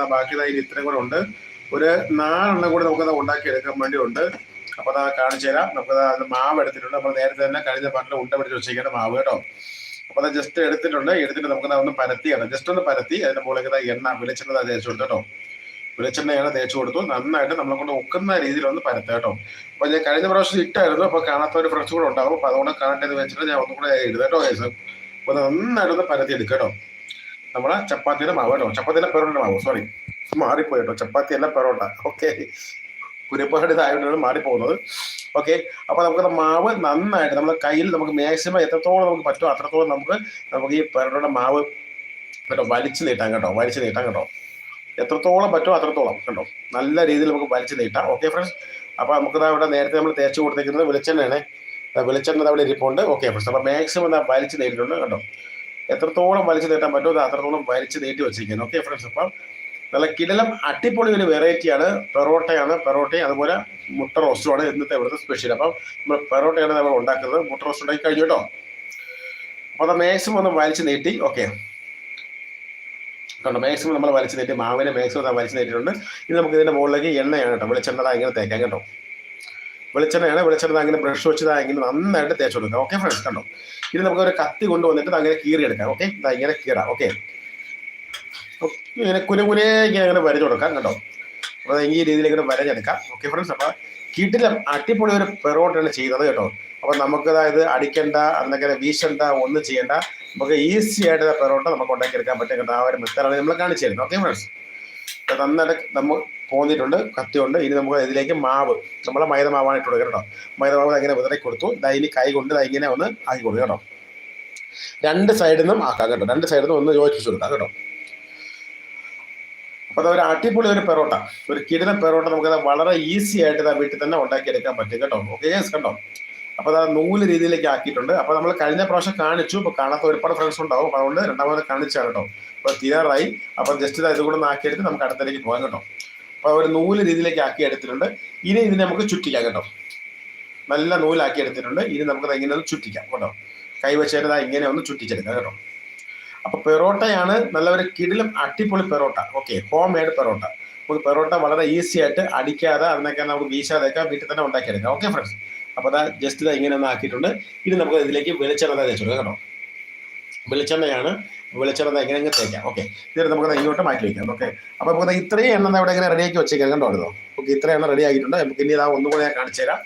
നമുക്ക് ബാക്കി ഇനി ഇത്രയും കൂടെ ഉണ്ട്. ഒരു നാലെണ്ണം കൂടി നമുക്കത് ഉണ്ടാക്കി എടുക്കാൻ വേണ്ടി ഉണ്ട് അപ്പോൾ അതാ കാണിച്ചു തരാം. നമുക്കത് അത് മാവ് എടുത്തിട്ടുണ്ട്. നമ്മൾ നേരത്തെ തന്നെ കഴിഞ്ഞ പാട്ടിൽ ഉണ്ട പിടിച്ച് വെച്ചേക്കേണ്ട മാവ് കേട്ടോ. അപ്പോൾ അത് ജസ്റ്റ് എടുത്തിട്ടുണ്ട്. എടുത്തിട്ട് നമുക്ക് ഒന്ന് പരത്തിയാണ് ജസ്റ്റ് ഒന്ന് പരത്തി. അതിന്റെ മുകളിലേക്ക് എണ്ണ വെളിച്ചെണ്ണ തേച്ച് കൊടുത്തു കേട്ടോ. വെളിച്ചെണ്ണയാണ് തേച്ച് കൊടുത്തു. നന്നായിട്ട് നമ്മളെ കൊണ്ട് ഒക്കുന്ന രീതിയിൽ ഒന്ന് പരത്തുക കേട്ടോ. അപ്പൊ ഞാൻ കഴിഞ്ഞ പ്രാവശ്യം ഇട്ടായിരുന്നു. അപ്പൊ കാണാത്ത ഒരു ഫ്രണ്ട്സ് കൂടെ ഉണ്ടാകും അപ്പൊ അതുകൊണ്ട് കാണട്ടെ വെച്ചിട്ട് ഞാൻ ഒന്നും കൂടെ ഇടുക കേട്ടോ കേസ് അപ്പൊ നന്നായിട്ട് ഒന്ന് പരത്തി എടുക്കുക നമ്മളെ ചപ്പാത്തിയുടെ മാവ് കേട്ടോ ചപ്പാത്തിയുടെ പെറോട്ട മാവ് സോറി മാറിപ്പോയി കേട്ടോ ചപ്പാത്തി അല്ല പെറോട്ട. ഓക്കെ കുരുപ്പാട് ഇതായതുകൊണ്ടാണ് മാറിപ്പോകുന്നത്. ഓക്കെ അപ്പൊ നമുക്ക് മാവ് നന്നായിട്ട് നമ്മുടെ കയ്യിൽ നമുക്ക് മാക്സിമം എത്രത്തോളം നമുക്ക് പറ്റുമോ അത്രത്തോളം നമുക്ക് നമുക്ക് ഈ പെറോട്ടയുടെ മാവ് കേട്ടോ വലിച്ചു നീട്ടാം കേട്ടോ. വലിച്ചു നീട്ടാം കേട്ടോ. എത്രത്തോളം പറ്റുമോ അത്രത്തോളം കണ്ടോ നല്ല രീതിയിൽ നമുക്ക് വലിച്ചു നീട്ടാം. ഓക്കെ ഫ്രണ്ട്സ് അപ്പോൾ നമുക്ക് ഇവിടെ നേരത്തെ നമ്മൾ തേച്ച് കൊടുത്തിരിക്കുന്നത് വെളിച്ചെണ്ണയാണ്. വെളിച്ചെണ്ണ അവിടെ ഇരിപ്പുണ്ട്. ഓക്കെ ഫ്രണ്ട്സ് അപ്പോൾ മാക്സിമം വലിച്ചു നീട്ടിട്ടുണ്ട് കണ്ടോ എത്രത്തോളം വലിച്ചു നീട്ടാൻ പറ്റുമോ അത് അത്രത്തോളം വലിച്ചു നീട്ടി വെച്ചിരിക്കുന്നു. ഓക്കെ ഫ്രണ്ട്സ് അപ്പം നല്ല കിടലം അടിപൊളി ഒരു വെറൈറ്റിയാണ് പെറോട്ടയാണ് പെറോട്ടയും അതുപോലെ മുട്ട റോസ്റ്റുമാണ് ഇന്നത്തെ ഇവിടുത്തെ സ്പെഷ്യൽ അപ്പം നമ്മൾ പെറോട്ടയാണ് നമ്മൾ ഉണ്ടാക്കുന്നത്. മുട്ട റോസ്റ്റ് ഉണ്ടാക്കി കഴിഞ്ഞു കേട്ടോ. അപ്പോൾ അത് മാക്സിമം ഒന്ന് വലിച്ചു നീട്ടി ഓക്കെ കണ്ടോ മാക്സിമം നമ്മൾ വലിച്ചു നീട്ടി മാവിനെ മാക്സിമം വലിച്ചു നീട്ടിയിട്ടുണ്ട്. ഇനി നമുക്ക് ഇതിന്റെ മുകളിലേക്ക് എണ്ണയാണ് കേട്ടോ. വെളിച്ചെണ്ണ ഇങ്ങനെ തേക്കാം കേട്ടോ. വെളിച്ചെണ്ണയാണ്. വെളിച്ചെണ്ണ അങ്ങനെ ബ്രഷ് വെച്ചതാ ഇങ്ങനെ നന്നായിട്ട് തേച്ച് കൊടുക്കുക ഓക്കെ ഫ്രണ്ട്സ് കണ്ടോ? ഇനി നമുക്ക് ഒരു കത്തി കൊണ്ടുവന്നിട്ട് അങ്ങനെ കീറിയെടുക്കാം ഓക്കെ ഇങ്ങനെ കീറാം. ഓക്കെ ഇങ്ങനെ കുനുകുനെ ഇങ്ങനെ അങ്ങനെ വരഞ്ഞു കൊടുക്കാം. കണ്ടോ? അപ്പോൾ ഈ രീതിയിൽ ഇങ്ങനെ വരഞ്ഞെടുക്കാം. ഓക്കെ ഫ്രണ്ട്സ് അപ്പോൾ കിടിലം അടിപൊളി ഒരു പെറോട്ടാണ് ചെയ്യുന്നത് കേട്ടോ. അപ്പോൾ നമുക്ക് അതായത് അടിക്കണ്ട അന്നൊക്കെ വീശണ്ട ഒന്നും ചെയ്യണ്ട. നമുക്ക് ഈസി ആയിട്ട് പെറോട്ട നമുക്ക് ഉണ്ടാക്കിയെടുക്കാൻ പറ്റും കേട്ടോ. ആ ഒരു മെത്തേഡാണ് നമ്മൾ കാണിച്ചു തരുന്നത്. ഓക്കെ ഫ്രണ്ട്സ് നന്നായിട്ട് നമ്മൾ പോന്നിട്ടുണ്ട് കത്തിയുണ്ട്. ഇനി നമുക്ക് ഇതിലേക്ക് മാവ് നമ്മളെ മൈദ മാവാണ് ഇട്ട് കൊടുക്കുക കേട്ടോ. മൈദ മാവ് അങ്ങനെ വിതറി കൊടുത്തു. ഇനി കൈ കൊണ്ട് ഇങ്ങനെ ഒന്ന് ആക്കി കൊടുക്കുക കേട്ടോ. രണ്ട് സൈഡിൽ നിന്നും ആക്കാം കേട്ടോ. രണ്ട് സൈഡിൽ നിന്നും ഒന്ന് യോജിപ്പിച്ച് കൊടുക്കാം കേട്ടോ. അപ്പോൾ അതൊരു അടിപൊളി ഒരു പെറോട്ട. ഒരു കിടന പെറോട്ട നമുക്ക് വളരെ ഈസി ആയിട്ട് ആ വീട്ടിൽ തന്നെ ഉണ്ടാക്കിയെടുക്കാൻ പറ്റും കേട്ടോ. ഓക്കെ കണ്ടോ? അപ്പോൾ അത് നൂൽ രീതിയിലേക്ക് ആക്കിയിട്ടുണ്ട്. അപ്പോൾ നമ്മൾ കഴിഞ്ഞ പ്രാവശ്യം കാണിച്ചു. ഇപ്പോൾ കാണാത്ത ഒരുപാട് ഫ്രണ്ട്സ് ഉണ്ടാവും. അപ്പോൾ അതുകൊണ്ട് രണ്ടാമത് കാണിച്ചാണ് കേട്ടോ. അപ്പോൾ തീരാറായി. അപ്പോൾ ജസ്റ്റ് ഇത് ഒന്ന് ആക്കിയെടുത്ത് നമുക്ക് അടുത്തേക്ക് പോകാം കേട്ടോ. ഒരു നൂൽ രീതിയിലേക്ക് ആക്കി എടുത്തിട്ടുണ്ട്. ഇനി ഇതിനെ നമുക്ക് ചുറ്റിക്കാം കേട്ടോ. നല്ല നൂലാക്കി എടുത്തിട്ടുണ്ട്. ഇനി നമുക്ക് ഇങ്ങനെ ഒന്ന് ചുറ്റിക്കാം കേട്ടോ. കൈവച്ചേരതാ ഇങ്ങനെ ഒന്ന് ചുറ്റിച്ചെടുക്കാം കേട്ടോ. അപ്പൊ പെറോട്ടയാണ് നല്ല ഒരു കിടിലും അടിപൊളി പെറോട്ട. Okay homemade parotta. നമുക്ക് പെറോട്ട വളരെ ഈസി ആയിട്ട് അടിക്കാതെ അതിനൊക്കെ നമുക്ക് വീശാതെയൊക്കെ വീട്ടിൽ തന്നെ ഉണ്ടാക്കിയെടുക്കാം. ഓക്കെ ഫ്രണ്ട്സ് അപ്പൊ അതാ ജസ്റ്റ് ഇതാ ഇങ്ങനെ ഒന്ന് ആക്കിയിട്ടുണ്ട്. ഇനി നമുക്ക് ഇതിലേക്ക് വെളിച്ചെണ്ണ തേച്ചു കൊടുക്കാം കേട്ടോ. വെളിച്ചെണ്ണയാണ് വെളിച്ചെണ്ണ എങ്ങനെ അങ്ങ് തേക്കാം. ഓക്കെ ഇതിന് നമുക്ക് ഇങ്ങോട്ട് മാറ്റി വയ്ക്കാം ഓക്കെ അപ്പൊ നമുക്ക് ഇത്രയും എണ്ണ ഇവിടെ ഇങ്ങനെ റെഡിയാക്കി വെച്ചേക്കാം. കണ്ടോ നമുക്ക് ഇത്രയും എണ്ണ റെഡി ആക്കിയിട്ടുണ്ട് നമുക്ക് ഇനി ഇതാ ഒന്നുകൂടെ ഞാൻ കാണിച്ചു തരാം.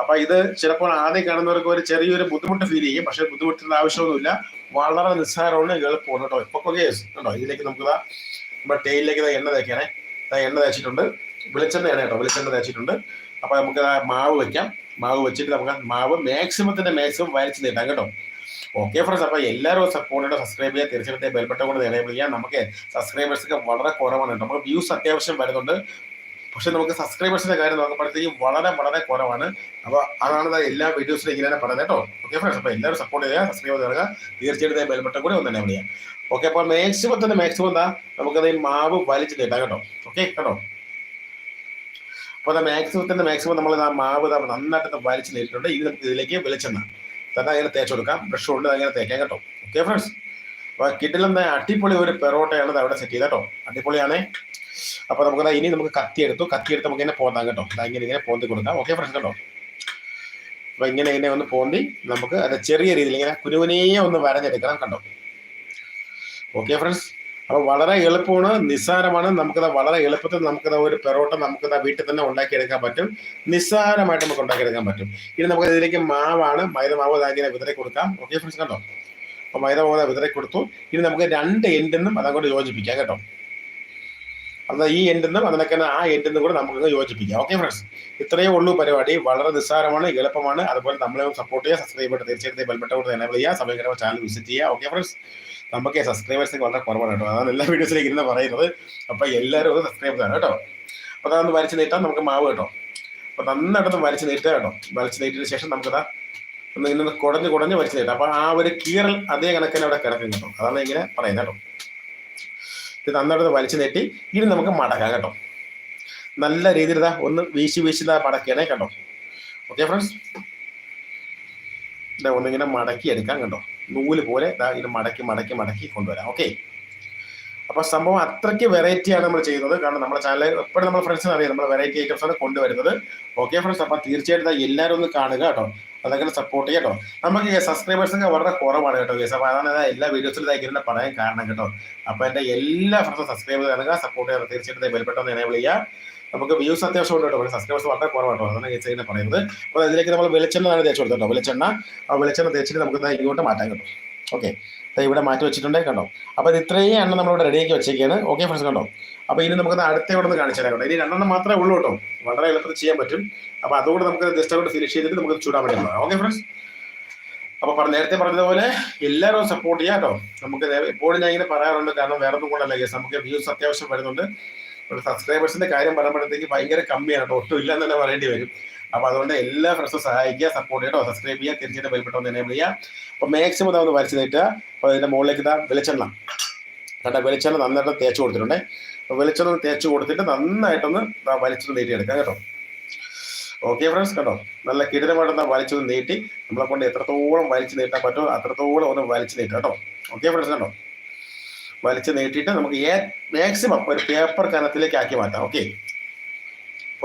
അപ്പൊ ഇത് ചിലപ്പോൾ ആദ്യം കാണുന്നവർക്ക് ഒരു ചെറിയൊരു ബുദ്ധിമുട്ട് ഫീൽ ചെയ്യും. പക്ഷെ ബുദ്ധിമുട്ടിന്റെ ആവശ്യമൊന്നുമില്ല. വളരെ നിസ്സാരമാണ് എളുപ്പമാണ് കേട്ടോ. ഇപ്പൊ കേസ് കണ്ടോ? ഇതിലേക്ക് നമുക്ക് ഇതാ നമ്മുടെ ടേയിലേക്ക് ഇതാ എണ്ണ തേക്കാനേ ഇതാ എണ്ണ തേച്ചിട്ടുണ്ട്. വെളിച്ചെണ്ണയാണ് കേട്ടോ. വെളിച്ചെണ്ണ തേച്ചിട്ടുണ്ട്. അപ്പൊ നമുക്ക് മാവ് വെക്കാം. മാവ് വെച്ചിട്ട് നമുക്ക് മാവ് മാക്സിമത്തിന്റെ മാക്സിമം വരച്ച് നീട്ടാം കേട്ടോ. ഓക്കെ ഫ്രണ്ട്സ് അപ്പൊ എല്ലാവരും സപ്പോർട്ട് സബ്സ്ക്രൈബ് ചെയ്യാൻ തീർച്ചയായിട്ടും ബെൽബട്ടൺ കൊണ്ട് എനേബിൾ ചെയ്യാം നമുക്ക് സബ്സ്ക്രൈബേഴ്സ് ഒക്കെ വളരെ കുറവാണ് നമ്മൾ വ്യൂസ് അത്യാവശ്യം വരുന്നുണ്ട്. പക്ഷെ നമുക്ക് സബ്സ്ക്രൈബേഴ്സിന്റെ കാര്യം നോക്കുമ്പോഴത്തേക്കും വളരെ വളരെ കുറവാണ്. അപ്പൊ അതാണ് എല്ലാ വീഡിയോസിലും ഇങ്ങനെ പറയുന്നത് കേട്ടോ. ഓക്കെ ഫ്രണ്ട്സ് അപ്പൊ എല്ലാവരും സപ്പോർട്ട് ചെയ്യുക സബ്സ്ക്രൈബ് ചെയ്യുക തീർച്ചയായിട്ടും ബെൽബട്ടം കൂടി ഒന്ന് എനേബിൾ ചെയ്യാം ഓക്കെ അപ്പോൾ മാക്സിമം തന്നെ മാക്സിമം എന്താ നമുക്കത് ഈ മാവ് വലിച്ച് നീട്ടാം കേട്ടോ. ഓക്കെ കേട്ടോ. അപ്പോൾ മാക്സിമത്തിന്റെ മാക്സിമം നമ്മൾ ആ മാവ് നന്നായിട്ട് വലിച്ച് നീട്ടിട്ടുണ്ട് ഇത് നമുക്ക് ഇതിലേക്ക് വെളിച്ചെണ്ണ. തന്നെ അങ്ങനെ തേച്ച് കൊടുക്കാം. ബ്രഷ് കൊണ്ട് അങ്ങനെ തേക്കാം കേട്ടോ. ഓക്കെ ഫ്രണ്ട്സ് അപ്പോൾ കിട്ടിലെന്ന അടിപൊളി ഒരു പെറോട്ടയാണ് ഇത് അവിടെ സെറ്റ് ചെയ്ത് കേട്ടോ. അടിപൊളിയാണേ. അപ്പോൾ നമുക്ക് ഇനി നമുക്ക് കത്തി എടുത്തു. കത്തി എടുത്ത് നമുക്ക് ഇങ്ങനെ പോന്താം കേട്ടോ. ഇങ്ങനെ ഇങ്ങനെ പോന്തി കൊടുക്കാം. ഓക്കെ ഫ്രണ്ട്സ് കേട്ടോ. അപ്പോൾ ഇങ്ങനെ ഇങ്ങനെ ഒന്ന് പോന്തി. നമുക്ക് അത് ചെറിയ രീതിയിൽ ഇങ്ങനെ കുനുകുനിയെ ഒന്ന് വരഞ്ഞെടുക്കണം കണ്ടോ ഓക്കെ ഫ്രണ്ട്സ് അപ്പോൾ വളരെ എളുപ്പമാണ് നിസ്സാരമാണ്. നമുക്കത് വളരെ എളുപ്പത്തിൽ നമുക്കത് ഒരു പെറോട്ട നമുക്കത് വീട്ടിൽ തന്നെ ഉണ്ടാക്കിയെടുക്കാൻ പറ്റും. നിസ്സാരമായിട്ട് നമുക്ക് ഉണ്ടാക്കിയെടുക്കാൻ പറ്റും. ഇനി നമുക്ക് ഇതിലേക്ക് മാവാണ് മൈദ മാവ് ഇതാക്കിയ വിതറി കൊടുക്കാം. ഓക്കെ ഫ്രണ്ട്സ് കണ്ടോ? അപ്പോൾ മൈദ മാവ് വിതറി കൊടുത്തു. ഇനി നമുക്ക് രണ്ട് എൻഡിന്നും അതങ്ങോട്ട് യോജിപ്പിക്കാം കേട്ടോ. അത് ഈ എൻഡിൽ നിന്നും അതിനൊക്കെ ആ എൻഡിൽ നിന്നും കൂടെ നമുക്ക് യോജിപ്പിക്കാം. ഓക്കെ ഫ്രണ്ട്സ് ഇത്രയേ ഉള്ളൂ പരിപാടി. വളരെ നിസ്സാരമാണ് എളുപ്പമാണ്. അതുപോലെ നമ്മളെ സപ്പോർട്ട് ചെയ്യുക സബ്സ്ക്രൈബ് ചെയ്യുക തീർച്ചയായിട്ടും ബെൽബട്ട കൂടെ എനേബിൾ ചെയ്യുക സമയം ചാനൽ വിസിറ്റ് ചെയ്യുക. ഓക്കെ ഫ്രണ്ട്സ് നമുക്ക് സബ്സ്ക്രൈബേഴ്സ് വളരെ കുറവാണ് കേട്ടോ. അതാണ് എല്ലാ വീഡിയോസിലേക്ക് ഇരുന്ന് പറയുന്നത്. അപ്പൊ എല്ലാവരും ഒന്ന് സബ്സ്ക്രൈബ് ചെയ്യണം കേട്ടോ. അപ്പൊ അതൊന്ന് വരച്ച് നീട്ടാം. നമുക്ക് മാവ് കേട്ടോ. അപ്പൊ നന്നായിട്ടൊന്ന് വരച്ച് നീട്ടുക കേട്ടോ. വരച്ച് നീട്ടിയതിന് ശേഷം നമുക്കതാ ഒന്ന് ഇങ്ങനെ കുടഞ്ഞ് കുടഞ്ഞ് വരച്ച് നീട്ടാം. അപ്പൊ ആ ഒരു കീറൽ അതേ കണക്കിന് അവിടെ കിടക്കും കേട്ടോ. അതാണ് ഇങ്ങനെ പറയുന്നത് കേട്ടോ. ഇത് നന്നായിട്ട് വലിച്ചു നീട്ടി ഇനി നമുക്ക് മടക്കാം കേട്ടോ. നല്ല രീതിയിൽ ഇതാ ഒന്ന് വീശി വീശി ഇതാ മടക്കിയാണേ കേട്ടോ ഓക്കെ ഫ്രണ്ട്സ് ഇതാ ഒന്നിങ്ങനെ മടക്കി എടുക്കാം കേട്ടോ നൂൽ പോലെ ഇത് മടക്കി മടക്കി മടക്കി കൊണ്ടുവരാം. ഓക്കെ അപ്പൊ സംഭവം അത്രയ്ക്ക് വെറൈറ്റിയാണ് നമ്മൾ ചെയ്യുന്നത്. കാരണം നമ്മുടെ ചാനൽ എപ്പോഴും നമ്മുടെ ഫ്രണ്ട്സിന് അറിയാം നമ്മൾ വെറൈറ്റി ഐറ്റംസ് ആണ് കൊണ്ടുവരുന്നത്. ഓക്കെ ഫ്രണ്ട്സ് അപ്പൊ തീർച്ചയായിട്ടും എല്ലാവരും ഒന്ന് കാണുക കേട്ടോ. അതൊക്കെ സപ്പോർട്ട് ചെയ്യാം കേട്ടോ. നമുക്ക് സബ്സ്ക്രൈബേഴ്സ് ഒക്കെ വളരെ കുറവാണ് കേട്ടോ ഗേസ് അപ്പൊ അതാണ് എല്ലാ വീഡിയോസിലും ഇതായിരിക്കും പറയാൻ കാരണം കേട്ടോ. അപ്പൊ എന്റെ എല്ലാ ഫ്രണ്ട്സും സബ്സ്ക്രൈബ് ചെയ്യുക സപ്പോർട്ട് ചെയ്യാൻ തീർച്ചയായിട്ടും ബെൽപെട്ടെന്ന് എനേബിൾ ചെയ്യുക. നമുക്ക് വ്യൂസ് അത്യാവശ്യം ഉണ്ട് കേട്ടോ. പക്ഷേ സബ്സ്ക്രൈബേഴ്സ് വളരെ കുറവാട്ടോ അതാണ് ഈ ചെയ്യുന്നത് പറയുന്നത്. അപ്പോൾ അതിലേക്ക് നമ്മൾ വെളിച്ചെണ്ണ തന്നെ തേച്ച് കൊടുത്തോ വെളിച്ചെണ്ണ. ആ വെളിച്ചെണ്ണ തേച്ചിട്ട് നമുക്ക് ഇങ്ങോട്ട് മാറ്റാൻ കിട്ടും. ഓക്കെ ഇവിടെ മാറ്റി വെച്ചിട്ടുണ്ട് കണ്ടോ? അപ്പോൾ ഇത് ഇത്രയും എണ്ണം നമ്മളിവിടെ റെഡിയാക്കി വെച്ചേക്കാണ്. ഓക്കെ ഫ്രണ്ട്സ് കണ്ടോ? അപ്പോൾ ഇനി നമുക്ക് അടുത്ത ഇവിടെ നിന്ന് കാണിച്ചു തരാം കേട്ടോ. ഇനി രണ്ടെണ്ണം മാത്രമേ ഉള്ളൂ കേട്ടോ. വളരെ എളുപ്പത്തിൽ ചെയ്യാൻ പറ്റും. അപ്പോൾ അതുകൊണ്ട് നമുക്ക് ജസ്റ്റ് അങ്ങോട്ട് ഫിനിഷ് ചെയ്തിട്ട് നമുക്ക് ചൂടാൻ പറ്റും ഓക്കെ ഫ്രണ്ട്സ് അപ്പോൾ പറഞ്ഞ നേരത്തെ പറഞ്ഞതുപോലെ എല്ലാവരും സപ്പോർട്ട് ചെയ്യാം കേട്ടോ. നമുക്ക് എപ്പോഴും ഞാൻ ഇങ്ങനെ പറയാറുണ്ട് കാരണം വേറെ ഒന്നും കൊണ്ടല്ല നമുക്ക് വ്യൂസ് അത്യാവശ്യം വരുന്നുണ്ട്. സബ്സ്ക്രൈബേഴ്സിന്റെ കാര്യം പറയുമ്പോഴത്തേക്ക് ഭയങ്കര കമ്മിയാണ്. കേട്ടോ ഒട്ടും ഇല്ലെന്ന് തന്നെ പറയേണ്ടി വരും. അപ്പൊ അതുകൊണ്ട് എല്ലാ ഫ്രണ്ട്സും സഹായിക്കുക സപ്പോർട്ട് ചെയ്യട്ടോ സബ്സ്ക്രൈബ് ചെയ്യുക തീർച്ചയായിട്ടും ബെൽബട്ടൺ എനേബിൾ ചെയ്യുക. അപ്പൊ മാക്സിമം ഇതാ ഒന്ന് വരച്ച് നീട്ടുക അപ്പൊ അതിന്റെ മുകളിലേക്ക് ഇതാ വെളിച്ചെണ്ണ. കണ്ട? വെളിച്ചെണ്ണ നന്നായിട്ട് തേച്ച് കൊടുത്തിട്ടുണ്ടേ. അപ്പൊ വെളിച്ചെണ്ണ തേച്ച് കൊടുത്തിട്ട് നന്നായിട്ടൊന്ന് വലിച്ചൊന്ന് നീട്ടിയെടുക്കാം കേട്ടോ. ഓക്കെ ഫ്രണ്ട്സ് കേട്ടോ നല്ല കിടിലമായിട്ട് വലിച്ചൊന്ന് നീട്ടി. നമ്മളെ കൊണ്ട് എത്രത്തോളം വലിച്ചു നീട്ടാൻ പറ്റുമോ അത്രത്തോളം ഒന്ന് വലിച്ചു നീട്ടാം കേട്ടോ. ഓക്കെ ഫ്രണ്ട്സ് കേട്ടോ വലിച്ചു നീട്ടിയിട്ട് നമുക്ക് മാക്സിമം ഒരു പേപ്പർ കനത്തിലേക്ക് ആക്കി മാറ്റാം. ഓക്കെ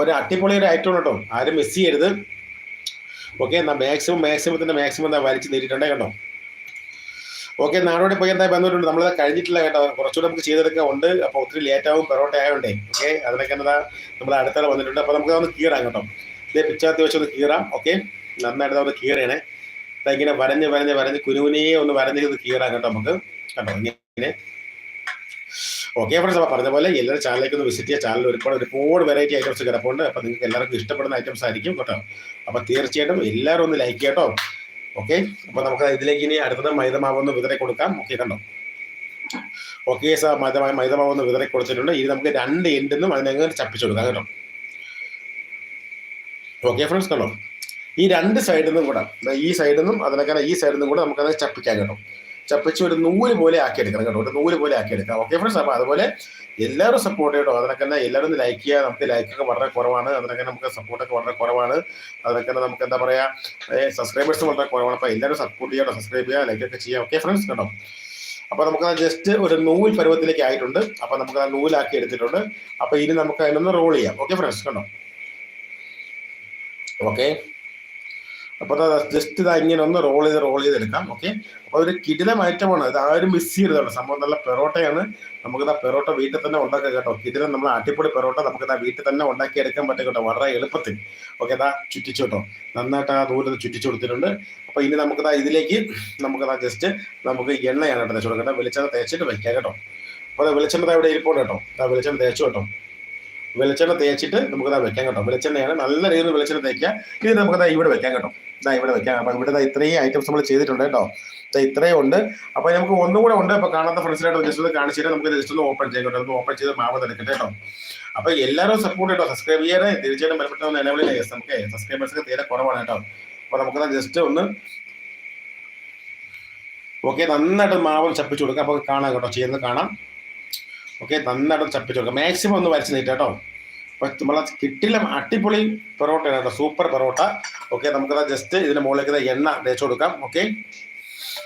ഒരു അടിപൊളി ഒരു ഐറ്റം കേട്ടോ ആരും മിസ് ചെയ്യരുത്. ഓക്കെ എന്നാൽ മാക്സിമം മാക്സിമത്തിന്റെ മാക്സിമം എന്താ വലിച്ചു നീട്ടിട്ടുണ്ടേ കേട്ടോ ഓക്കെ നാടോടി പോയി എന്താ വന്നിട്ടുണ്ട് നമ്മളത് കഴിഞ്ഞിട്ടില്ല കേട്ടോ. കുറച്ചുകൂടെ നമുക്ക് ചെയ്തെടുക്കാൻ ഉണ്ട്. അപ്പോൾ ഒത്തിരി ലേറ്റ് ആവും പെറോട്ട ആയതുകൊണ്ടേ ഓക്കെ അതിനൊക്കെ എന്താ നമ്മൾ അടുത്തത് വന്നിട്ടുണ്ട്. അപ്പോൾ നമുക്ക് അതൊന്ന് കീറാം കേട്ടോ. ഇതേ പിച്ചാത്തി വെച്ചൊന്ന് കീറാം ഓക്കെ നന്നായിട്ട് അവർ കീറണേ ഇങ്ങനെ വരഞ്ഞ് വരഞ്ഞ് വരഞ്ഞ് കുരുവിനെയെ ഒന്ന് വരഞ്ഞ് ഇത് കീറാം കേട്ടോ നമുക്ക്. കേട്ടോ ഇങ്ങനെ ഓക്കെ ഫ്രണ്ട്സ് അപ്പോൾ പറഞ്ഞ പോലെ എല്ലാവരും ചാനലിലേക്ക് ഒന്ന് വിസിറ്റ് ചെയ്യുക. ചാനൽ ഒരുപാട് ഒരുപാട് വെറൈറ്റി ഐറ്റംസ് കിടപ്പുണ്ട്. അപ്പോൾ നിങ്ങൾക്ക് എല്ലാവർക്കും ഇഷ്ടപ്പെടുന്ന ഐറ്റംസ് ആയിരിക്കും കേട്ടോ. അപ്പോൾ തീർച്ചയായിട്ടും എല്ലാവരും ഒന്ന് ലൈക്ക് കേട്ടോ. ഓക്കെ അപ്പോൾ നമുക്ക് ഇതിലേക്ക് ഇനി അടുത്തത് മൈദമാവ് ഒന്ന് വിതറി കൊടുക്കാം. ഓക്കെ കണ്ടോ? ഓക്കെ സാർ മൈദ മൈദമാവ് ഒന്ന് വിതറി കൊടുത്തിട്ടുണ്ട്. ഇനി നമുക്ക് രണ്ട് എൻഡിന്നും അതിനങ്ങനെ ചപ്പിച്ചു കൊടുക്കാം കേട്ടോ. ഓക്കെ ഫ്രണ്ട്സ് കണ്ടോ? ഈ രണ്ട് സൈഡിൽ നിന്നും കൂടെ ഈ സൈഡിൽ നിന്നും അതിനൊക്കെ ഈ സൈഡിൽ നിന്നും കൂടെ നമുക്കത് ചപ്പിക്കാം കേട്ടോ. ചപ്പിച്ച് ഒരു നൂൽ പോലെ ആക്കി ആക്കിയെടുക്കണം കേട്ടോ ഒരു നൂൽ പോലെ ആക്കി ആക്കിയെടുക്കാം. ഓക്കെ ഫ്രണ്ട്സ് അപ്പോൾ അതുപോലെ എല്ലാവരും സപ്പോർട്ട് ചെയ്യണോ. അതിനൊക്കെ എല്ലാവരും ലൈക്ക് ചെയ്യുക. നമുക്ക് ലൈക്കൊക്കെ വളരെ കുറവാണ്. അതിനൊക്കെ നമുക്ക് സപ്പോർട്ടൊക്കെ വളരെ കുറവാണ്. അതിനൊക്കെ നമുക്ക് എന്താ പറയുക സബ്സ്ക്രൈബേഴ്സ് വളരെ കുറവാണ്. അപ്പോൾ എല്ലാവരും സപ്പോർട്ട് ചെയ്യണം സബ്സ്ക്രൈബ് ചെയ്യുക ലൈക്കൊക്കെ ചെയ്യുക. ഓക്കെ ഫ്രണ്ട്സ് കേട്ടോ അപ്പോൾ നമുക്ക് ജസ്റ്റ് ഒരു നൂൽ പരുവത്തിലേക്ക് ആയിട്ടുണ്ട്. അപ്പോൾ നമുക്ക് ആ നൂലാക്കി എടുത്തിട്ടുണ്ട്. അപ്പോൾ ഇനി നമുക്ക് അതിനൊന്ന് റോൾ ചെയ്യാം. ഓക്കെ ഫ്രണ്ട്സ് കണ്ടോ? ഓക്കെ അപ്പോൾ ജസ്റ്റ് ഇത് ഇങ്ങനെ ഒന്ന് റോൾ ചെയ്ത് റോൾ ചെയ്തെടുക്കാം ഓക്കെ അപ്പോൾ ഒരു കിടിലം ഐറ്റമാണ്. ഇത് ആരും മിസ് ചെയ്യരുതാണ് സംഭവം നല്ല പെറോട്ടയാണ്. നമുക്ക് ആ പെറോട്ട വീട്ടിൽ തന്നെ ഉണ്ടാക്കാം കേട്ടോ. കിടിലം നമ്മൾ അടിപൊളി പെറോട്ട നമുക്ക് ആ വീട്ടിൽ തന്നെ ഉണ്ടാക്കി എടുക്കാൻ പറ്റും കേട്ടോ. വളരെ എളുപ്പത്തിൽ. ഓക്കെ അതാ ചുറ്റിച്ചു കേട്ടോ. നന്നായിട്ട് ആ ദൂരത്ത് ചുറ്റിച്ചു കൊടുത്തിട്ടുണ്ട്. അപ്പോൾ ഇനി നമുക്ക് ഇതിലേക്ക് നമുക്ക് ജസ്റ്റ് നമുക്ക് എണ്ണയാണ് കേട്ടോ തേച്ചു കൊടുക്കട്ടെ വെളിച്ചെണ്ണ തേച്ചിട്ട് വെക്കാം കേട്ടോ. അപ്പോൾ വെളിച്ചെണ്ണ ഇവിടെ ഇരിപ്പുണ്ട് കേട്ടോ. വെളിച്ചെണ്ണ തേച്ചു കേട്ടോ. വെളിച്ചെണ്ണ തേച്ചിട്ട് നമുക്ക് നമുക്കിതാ വെക്കാൻ കേട്ടോ. വെളിച്ചെണ്ണയാണ് നല്ല രീതിയിൽ വെളിച്ചെണ്ണ തേക്കുക. ഇത് നമുക്കിതാ ഇവിടെ വെക്കാൻ കേട്ടോ. ഇതാ ഇവിടെ വെക്കാം അപ്പൊ ഇവിടെ ഇത്രയും ഐറ്റംസ് നമ്മൾ ചെയ്തിട്ടുണ്ട് കേട്ടോ. ദാ ഇത്രയും ഉണ്ട്. അപ്പൊ നമുക്ക് ഒന്നും കൂടെ ഉണ്ട്. അപ്പൊ കാണാത്ത ഫ്രണ്ട്സിനായിട്ട് ജസ്റ്റ് ഒന്ന് കാണിച്ചിട്ട് നമുക്ക് ജസ്റ്റ് ഒന്ന് ഓപ്പൺ ചെയ്യാം കേട്ടോ. ഒന്ന് ഓപ്പൺ ചെയ്ത് മാവ് തിരക്കട്ടെ കേട്ടോ. അപ്പൊ എല്ലാവരും സപ്പോർട്ട് കേട്ടോ. സബ്സ്ക്രൈബ് ചെയ്യാതെ തീർച്ചയായിട്ടും ബലപ്പെട്ട നിലവിലെ നമുക്ക് സബ്സ്ക്രൈബേഴ്സ് ഒക്കെ തീരെ കുറവാണ് കേട്ടോ. അപ്പൊ നമുക്ക് ജസ്റ്റ് ഒന്ന് ഓക്കെ നന്നായിട്ട് മാവ് ചപ്പിച്ചു കൊടുക്കാം. അപ്പൊ കാണാം കേട്ടോ. ചെയ്യുന്നത് കാണാം. ഓക്കെ നന്നായിട്ട് ചപ്പിച്ചു നോക്കുക മാക്സിമം ഒന്ന് വരച്ച് നീട്ടാം കേട്ടോ. അപ്പം നമ്മളെ കിട്ടില്ല അടിപൊളി പൊറോട്ടയാണ് കേട്ടോ സൂപ്പർ പൊറോട്ട. ഓക്കെ നമുക്കത് ജസ്റ്റ് ഇതിന്റെ മുകളിലേക്ക് എണ്ണ തേച്ച് കൊടുക്കാം. ഓക്കെ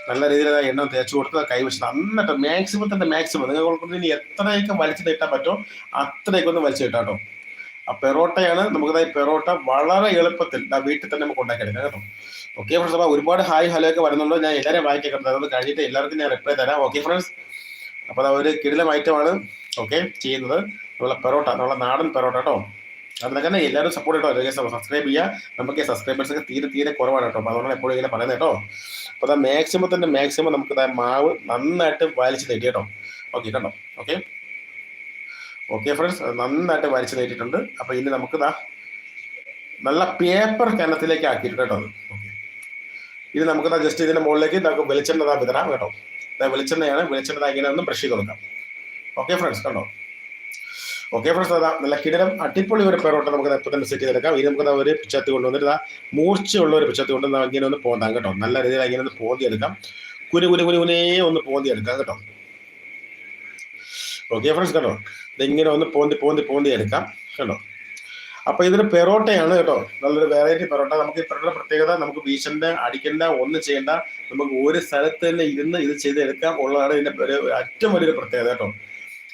നല്ല രീതിയിൽ എണ്ണ തേച്ച് കൊടുത്ത് കൈ വെച്ച് നന്നിട്ട് മാക്സിമം തന്നെ മാക്സിമം നിങ്ങൾ കൊണ്ട് ഇനി എത്രയൊക്കെ വലിച്ചു നീട്ടാൻ പറ്റുമോ അത്രയൊക്കെ ഒന്ന് വലിച്ചു നീട്ടാം കേട്ടോ. ആ പെറോട്ടയാണ് നമുക്കത് ഈ പെറോട്ട വളരെ എളുപ്പത്തിൽ വീട്ടിൽ തന്നെ നമുക്ക് ഉണ്ടാക്കിയെടുക്കാം കേട്ടോ. ഓക്കെ ഫ്രണ്ട്സ് അപ്പോൾ ഒരുപാട് ഹായ് ഹലോ ഒക്കെ വരുന്നുണ്ട്. ഞാൻ എല്ലാവരെയും വായിക്കാം അത് കഴിഞ്ഞിട്ട് എല്ലാവർക്കും ഞാൻ റിപ്ലൈ തരാം. ഓക്കെ ഫ്രണ്ട്സ് അപ്പോൾ അത് ഒരു കിടിലം ഐറ്റമാണ്. ഓക്കെ ചെയ്യുന്നത്. നമ്മളെ പെറോട്ട നമ്മളെ നാടൻ പെറോട്ട കേട്ടോ അതിനൊക്കെ തന്നെ എല്ലാവരും സപ്പോർട്ട് കേട്ടോ സബ്സ്ക്രൈബ് ചെയ്യുക. നമുക്ക് സബ്സ്ക്രൈബേഴ്സ് ഒക്കെ തീരെ തീരെ കുറവാണ് കേട്ടോ അപ്പോൾ അതുകൊണ്ടാണ് എപ്പോഴും ഇങ്ങനെ പറയുന്നത് കേട്ടോ അപ്പോൾ അതാ മാക്സിമം തന്നെ മാക്സിമം നമുക്ക് മാവ് നന്നായിട്ട് വലിച്ച് തേടി കേട്ടോ ഓക്കെ കണ്ടോ? ഓക്കെ ഓക്കെ ഫ്രണ്ട്സ് നന്നായിട്ട് വലിച്ച് നീട്ടിയിട്ടുണ്ട്. അപ്പോൾ ഇനി നമുക്ക് ഇതാ നല്ല പേപ്പർ കനത്തിലേക്ക് ആക്കിയിട്ടുണ്ട് കേട്ടോ ഓക്കെ ഇത് നമുക്ക് ദാ ജസ്റ്റ് ഇതിന്റെ മുകളിലേക്ക് നമുക്ക് വെളിച്ചെണ്ണ വിതരാം കേട്ടോ. വെളിച്ചെണ്ണയാണ്. വെളിച്ചെണ്ണ ഇങ്ങനെ ഒന്ന് ബ്രഷ് ചെയ്ത് കൊടുക്കാം. ഓക്കെ ഫ്രണ്ട്സ് കണ്ടോ? ഓക്കെ ഫ്രണ്ട്സ് അതാ നല്ല കിടലം അടിപൊളി ഒരു പെറോട്ട നമുക്ക് ഇപ്പൊ തന്നെ സെറ്റ് ചെയ്തെടുക്കാം. ഇനി നമുക്ക് ഒരു പിച്ചത്തി കൊണ്ടുവന്നിട്ട് മൂർച്ചയുള്ള ഒരു പിച്ചത്തി കൊണ്ട് ഇങ്ങനെ ഒന്ന് പോന്താം കേട്ടോ. നല്ല രീതിയിൽ ഇങ്ങനെ ഒന്ന് പോന്തി എടുക്കാം കുരു കുരു കുരു കുനേ ഒന്ന് പോന്തി എടുക്കാം കേട്ടോ ഓക്കെ ഫ്രണ്ട്സ് കേട്ടോ ഇതിങ്ങനെ ഒന്ന് പോന്തി പോന്തി പോന്തി എടുക്കാം കേട്ടോ അപ്പൊ ഇതൊരു പെറോട്ടയാണ് കേട്ടോ. നല്ലൊരു വെറൈറ്റി പെറോട്ട. നമുക്ക് ഈ പെറോട്ട പ്രത്യേകത നമുക്ക് വീശണ്ട അടിക്കണ്ട ഒന്നും ചെയ്യണ്ട നമുക്ക് ഒരു സ്ഥലത്ത് തന്നെ ഇരുന്ന് ഇത് ചെയ്തെടുക്കാം ഉള്ളതാണ് ഇതിന്റെ ഒരു ഏറ്റവും വലിയൊരു പ്രത്യേകത കേട്ടോ.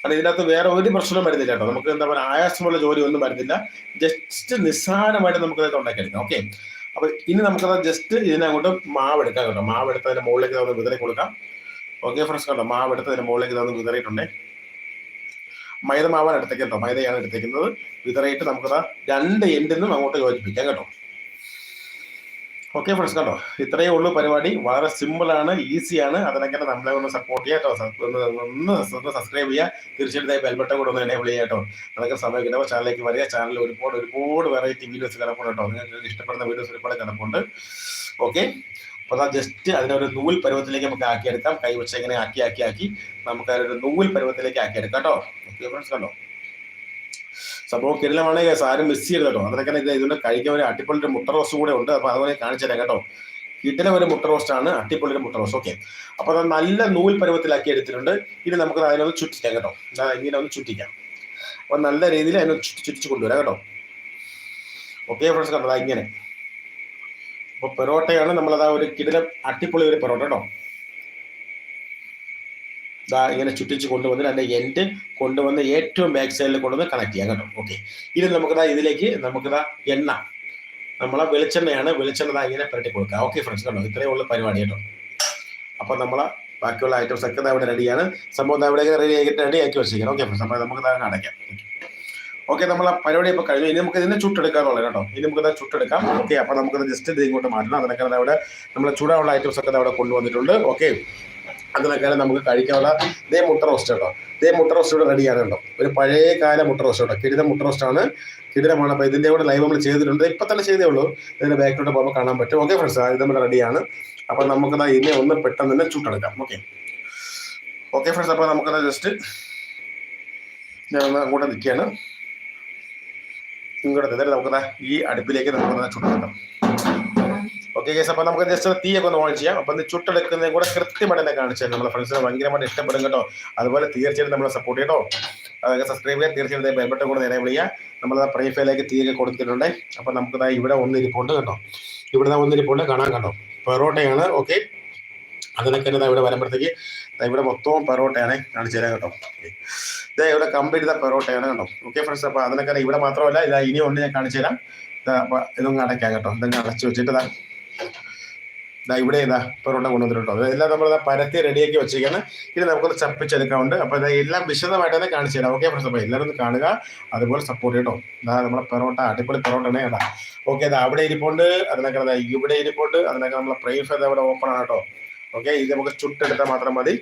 കാരണം ഇതിനകത്ത് വേറെ ഒരു പ്രശ്നവും വരുന്നില്ല കേട്ടോ. നമുക്ക് എന്താ പറയുക ആയാസമുള്ള ജോലി ഒന്നും വരുന്നില്ല. ജസ്റ്റ് നിസ്സാരമായിട്ട് നമുക്ക് ഇത് ഉണ്ടാക്കിയെടുക്കാം ഓക്കെ അപ്പൊ ഇനി നമുക്കത് ജസ്റ്റ് ഇതിനങ്ങോട്ട് മാവ് എടുക്കാം കേട്ടോ. മാവ് എടുത്ത് അതിന്റെ മുകളിലേക്ക് നമുക്ക് വിതറി കൊടുക്കാം. ഓക്കെ ഫ്രണ്ട്സ് കേട്ടോ മാവ് എടുത്ത് അതിന്റെ മുകളിലേക്ക് നമുക്ക് വിതറിയിട്ടുണ്ട്. മൈദ മാവാണ് കേട്ടോ. മൈദയാണ് എടുത്തേക്കുന്നത്. വിതറയിട്ട് നമുക്ക് രണ്ട് എൻഡിൽ നിന്നും അങ്ങോട്ട് യോജിപ്പിക്കാം കേട്ടോ. ഓക്കെ ഫ്രണ്ട്സ് കേട്ടോ. ഇത്രയേ ഉള്ളൂ പരിപാടി. വളരെ സിമ്പിൾ ആണ് ഈസിയാണ് അതിനൊക്കെ നമ്മളെ ഒന്ന് സപ്പോർട്ട് ചെയ്യാം കേട്ടോ. ഒന്ന് ഒന്ന് ഒന്ന് സബ്സ്ക്രൈബ് ചെയ്യുക. തീർച്ചയായിട്ടും ബെൽബട്ടൺ കൂടെ ഒന്ന് എന്നെ വിളിയാട്ടോ കേട്ടോ. അതൊക്കെ സമയം കിട്ടുമ്പോൾ ചാനലിലേക്ക് വരിക. ചാനലിൽ ഒരുപാട് ഒരുപാട് വെറൈറ്റി വീഡിയോസ് കിടപ്പുണ്ട് കേട്ടോ. നിങ്ങൾക്ക് ഇഷ്ടപ്പെടുന്ന വീഡിയോസ് ഒരുപാട് കിടപ്പുണ്ട്. ഓക്കെ അപ്പോൾ ജസ്റ്റ് അതിനെ ഒരു നൂൽ പരുവത്തിലേക്ക് നമുക്ക് ആക്കിയെടുക്കാം. കൈ വെച്ച് ഇങ്ങനെ ആക്കി ആക്കി ആക്കി നമുക്ക് അതിനൊരു നൂൽ പരുവത്തിലേക്ക് ആക്കിയെടുക്കാം കേട്ടോ. ഫ്രണ്ട്സ് കണ്ടോ? സംഭവം കിടിലമാണെങ്കിൽ ആരും മിസ് ചെയ്യരുത് കേട്ടോ. അതിനൊക്കെ ഇത് ഇതിന്റെ കഴിക്കാൻ ഒരു അട്ടിപ്പൊളി ഒരു മുട്ട റോസ്റ്റ് കൂടെ ഉണ്ട്. അപ്പൊ അതുപോലെ കാണിച്ചു തരാം കേട്ടോ. കിടില ഒരു മുട്ട റോസ്റ്റ് ആണ് അട്ടിപ്പൊളി ഒരു മുട്ട റോസ്റ്റ് ഓക്കെ അപ്പൊ അത് നല്ല നൂൽ പരുവത്തിലാക്കി എടുത്തിട്ടുണ്ട്. ഇനി നമുക്ക് അതിനൊന്ന് ചുറ്റിക്കാം കേട്ടോ. ഇങ്ങനെ ഒന്ന് ചുറ്റിക്കാം. അപ്പൊ നല്ല രീതിയിൽ അതിനെ ചുറ്റി ചുറ്റിച്ച് കൊണ്ടുവരാം കേട്ടോ. ഓക്കെ ഫ്രണ്ട്സ് കണ്ടോ? ഇങ്ങനെ. അപ്പൊ പെറോട്ടയാണ് നമ്മളതാ ഒരു കിടിലം അട്ടിപ്പൊളി ഒരു പെറോട്ട കേട്ടോ ഇതാ ഇങ്ങനെ ചുറ്റിച്ച് കൊണ്ടുവന്ന് അതിന്റെ എൻഡ് കൊണ്ടുവന്ന് ഏറ്റവും ബാക്ക് സൈഡിൽ കൊണ്ടുവന്ന് കണക്ട് ചെയ്യാം കേട്ടോ. ഓക്കെ ഇനി നമുക്കിതാ ഇതിലേക്ക് നമുക്കിതാ എണ്ണ. നമ്മളെ വെളിച്ചെണ്ണയാണ്. വെളിച്ചെണ്ണ ഇങ്ങനെ പുരട്ടി കൊടുക്കുക ഓക്കെ ഫ്രണ്ട്സ് കണ്ടോ? ഇത്രയേ ഉള്ള പരിപാടി കേട്ടോ. അപ്പൊ നമ്മളെ ബാക്കിയുള്ള ഐറ്റംസ് ഒക്കെ ഇവിടെ റെഡിയാണ് സംഭവം ഇവിടെ റെഡി ആക്കി റെഡി ആക്കി വെച്ചിരിക്കണം ഓക്കെ ഫ്രണ്ട്സ് അപ്പൊ നമുക്ക് അടയ്ക്കാം ഓക്കെ നമ്മൾ ആ പരിപാടി ഇപ്പൊ കഴിഞ്ഞു. ഇനി നമുക്ക് ഇതിനെ ചുട്ടെടുക്കാന്നുള്ളത് കേട്ടോ. ഇനി നമുക്ക് ഇത് ചുട്ടെടുക്കാം. ഓക്കെ അപ്പൊ നമുക്ക് ജസ്റ്റ് ഇത് ഇങ്ങോട്ട് മാറ്റണം. അതിനൊക്കെ അവിടെ നമ്മൾ ചൂടാനുള്ള ഐറ്റംസ് ഒക്കെ അവിടെ കൊണ്ടുവന്നിട്ടുണ്ട്. ഓക്കെ അതിനൊക്കെ നമുക്ക് കഴിക്കാനുള്ള ഇതേ മുട്ട റോസ്റ്റ് കേട്ടോ. ഇതേ മുട്ട റോസ്റ്റ് ഇവിടെ റെഡിയാണ് കേട്ടോ. ഒരു പഴയ കാല മുട്ട റോസ്റ്റ് കേട്ടോ. കിടിത മുട്ട റോസ്റ്റ് ആണ്. കിടിതമാണ് അപ്പൊ ഇതിന്റെ കൂടെ ലൈവ് നമ്മൾ ചെയ്തിട്ടുണ്ട്. ഇപ്പൊ തന്നെ ചെയ്തേ ഉള്ളൂ. ഇതിന്റെ ബാക്കിലോട്ട് പോകുമ്പോൾ കാണാൻ പറ്റും. ഓക്കെ ഫ്രണ്ട്സ് ഇത് നമ്മുടെ റെഡിയാണ് അപ്പൊ നമുക്ക് ദാ ഇതിനെ ഒന്ന് പെട്ടെന്ന് തന്നെ ചുട്ടെടുക്കാം. ഓക്കെ ഓക്കെ ഫ്രണ്ട്സ് അപ്പൊ നമുക്കത് ജസ്റ്റ് ഞാൻ ഒന്ന് അങ്ങോട്ട് നിൽക്കുകയാണ്. ഇങ്ങോട്ട് നമുക്ക് ഈ അടുപ്പിലേക്ക് നമുക്ക് ചുട്ടെടുക്കാം. ഓക്കെ കേസ് അപ്പൊ നമുക്ക് ജസ്റ്റ് തീയൊക്കെ ഒന്ന് ഓൺ ചെയ്യാം. അപ്പൊ ചുട്ടെടുക്കുന്നതും കൂടെ കൃത്യമായിട്ട് തന്നെ കാണിച്ചു തരാം. നമ്മുടെ ഫ്രണ്ട്സിനെ ഭയങ്കരമായിട്ട് ഇഷ്ടപ്പെടും കേട്ടോ. അതുപോലെ തീർച്ചയായിട്ടും നമ്മളെ സപ്പോർട്ട് ചെയ്യട്ടോ അതൊക്കെ സബ്സ്ക്രൈബ് ചെയ്യാൻ തീർച്ചയായിട്ടും ബെൽബട്ടൺ കൂടെ നേരെ വിളിക്കുക നമ്മൾ പ്രൈഫയിലേക്ക് തീയൊക്കെ കൊടുത്തിട്ടുണ്ട്. അപ്പൊ നമുക്ക് ഇവിടെ ഒന്നിരിപ്പുണ്ട് കേട്ടോ. ഇവിടെ ഒന്നിരിപ്പുണ്ട് കാണാൻ കേട്ടോ. പെറോട്ടയാണ് ഓക്കെ അതിനൊക്കെ തന്നെ ഇവിടെ വരുമ്പോഴത്തേക്ക് ഇവിടെ മൊത്തവും പെറോട്ടയാണ് കാണിച്ചു തരാം കേട്ടോ. ഇതാ ഇവിടെ കമ്പിടുത്ത പെറോട്ടയാണ് കേട്ടോ. ഓക്കെ ഫ്രണ്ട്സ് അപ്പൊ അതിനൊക്കെ ഇവിടെ മാത്രമല്ല ഇതാ ഇനി ഉണ്ട് ഞാൻ കാണിച്ചു തരാം. ഇതൊന്നും അടയ്ക്കാം കേട്ടോ. ഇതൊക്കെ അടച്ചു വെച്ചിട്ട് ഇതാ ഇവിടെ ഇതാ പെറോട്ട കൊണ്ടുവന്നിട്ടുണ്ടോ ഇതെല്ലാം നമ്മൾ ഇതാ പരത്തി റെഡിയാക്കി വെച്ചിരിക്കുകയാണ്. ഇത് നമുക്കൊന്ന് ചപ്പിച്ചെടുക്കാറുണ്ട് അപ്പൊ ഇത് എല്ലാം വിശദമായിട്ട് തന്നെ കാണിച്ചു തരാം. ഓക്കെ ഫ്രണ്ട്സ് അപ്പൊ എല്ലാവരും ഒന്ന് കാണുക. അതുപോലെ സപ്പോർട്ട് ചെയ്യട്ടോ. ഇതാ നമ്മളെ പെറോട്ട അടിപൊളി പെറോട്ടനെ കേട്ടാ. ഓക്കെ ഇതാ അവിടെ ഇരിപ്പുണ്ട്. അതിനൊക്കെ ഇവിടെ ഇരിപ്പുണ്ട്. അതിനൊക്കെ നമ്മളെ പ്രൈഫ് അവിടെ ഓപ്പൺ ആണ് കേട്ടോ. ഓക്കെ ഇത് നമുക്ക് ചുട്ടെടുത്താൽ മാത്രം മതി.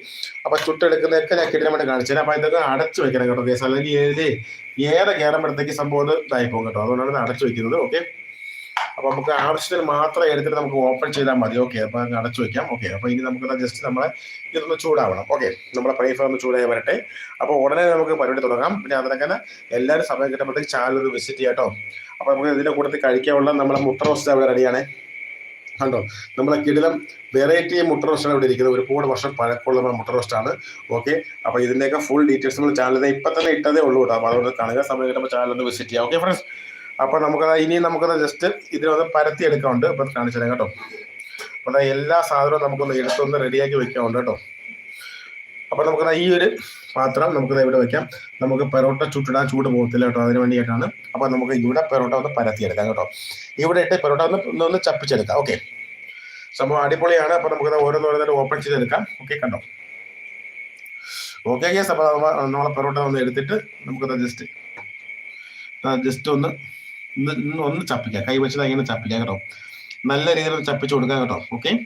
അപ്പൊ ചുട്ടെടുക്കുന്നതൊക്കെ ഞാൻ കിടലമായിട്ട് കാണിച്ചു തരാം. അപ്പൊ ഇതൊക്കെ അടച്ചു വെക്കണം കേട്ടോ കേസ്. അല്ലെങ്കിൽ ഇതിൽ ഏറെ കയറുമ്പോഴത്തേക്ക് സംഭവം ഇതായിപ്പോകും ഇതായി പോകും കേട്ടോ. അതുകൊണ്ടാണ് ഇത് അടച്ചു വെക്കുന്നത് ഓക്കെ അപ്പൊ നമുക്ക് ആവശ്യത്തിന് മാത്രം എടുത്തിട്ട് നമുക്ക് ഓപ്പൺ ചെയ്താൽ മതി. ഓക്കെ അപ്പൊ അടച്ചു വെക്കാം. ഓക്കെ അപ്പൊ ഇനി നമുക്ക് ജസ്റ്റ് നമ്മളെ ഇതൊന്ന് ചൂടാവണം. ഓക്കെ നമ്മളെ പ്രൈഫ് ഒന്ന് ചൂടായി വരട്ടെ. അപ്പൊ ഉടനെ നമുക്ക് പരിപാടി തുടങ്ങാം. പിന്നെ അതിനൊക്കെ എല്ലാവരും സമയം കിട്ടുമ്പോഴത്തേക്ക് ചാനൽ വിസിറ്റ് ചെയ്യാം കേട്ടോ. അപ്പൊ നമുക്ക് ഇതിന്റെ കൂട്ടത്തിൽ കഴിക്കാനുള്ള നമ്മളെ മുട്ട റോസ്റ്റ് അവിടെ റെഡിയാണേ കണ്ടോ? നമ്മുടെ കിടിലം വെറൈറ്റി മുട്ട റോസ്റ്റാണ് ഇവിടെ ഇരിക്കുന്നത്. ഒരുപാട് വർഷം പഴക്കമുള്ള മുട്ട റോസ്റ്റാണ് ഓക്കെ അപ്പൊ ഇതിന്റെയൊക്കെ ഫുൾ ഡീറ്റെയിൽസ് നമ്മൾ ചാനലിൽ ഇപ്പൊ തന്നെ ഇട്ടതേ ഉള്ളൂ കേട്ടോ. അപ്പൊ അതുകൊണ്ട് കാണുക സമയം കിട്ടുമ്പോൾ ചാനൽ ഒന്ന് വിസിറ്റ് ചെയ്യാം ഓക്കെ ഫ്രണ്ട്സ് അപ്പൊ നമുക്ക് ഇനി നമുക്കത് ജസ്റ്റ് ഇതിനൊന്ന് പരത്തി എടുക്കാറുണ്ട് ഇപ്പൊ കാണിച്ചു തരാം കേട്ടോ. അപ്പൊ എല്ലാ സാധനവും നമുക്കൊന്ന് എടുത്തൊന്ന് റെഡിയാക്കി വെക്കാറുണ്ട് കേട്ടോ. അപ്പൊ നമുക്ക് ഈ ഒരു പാത്രം നമുക്ക് ഇവിടെ വെക്കാം. നമുക്ക് പെറോട്ട ചുട്ടിടാൻ ചൂട് പോകത്തില്ല കേട്ടോ അതിന് വേണ്ടിയിട്ടാണ്. അപ്പൊ നമുക്ക് ഇവിടെ പെറോട്ട ഒന്ന് പരത്തി എടുക്കാം കേട്ടോ. ഇവിടെ ഇട്ട് പെറോട്ട ഒന്ന് ഒന്ന് ചപ്പിച്ചെടുക്കാം ഓക്കെ സംഭവം അടിപൊളിയാണ്. അപ്പൊ നമുക്ക് ഓരോന്നോരോന്നായിട്ട് ഓപ്പൺ ചെയ്തെടുക്കാം. ഓക്കെ കണ്ടോ? ഓക്കെ കേസ് അപ്പോൾ നമ്മ- നമ്മളെ പെറോട്ട ഒന്ന് എടുത്തിട്ട് നമുക്കത് ജസ്റ്റ് ജസ്റ്റ് ഒന്ന് ഒന്ന് ചപ്പിക്കാം. കൈ വെച്ചത് ഇങ്ങനെ ചപ്പിക്കാം കേട്ടോ. നല്ല രീതിയിൽ ചപ്പിച്ച് കൊടുക്കാം കേട്ടോ. ഓക്കെ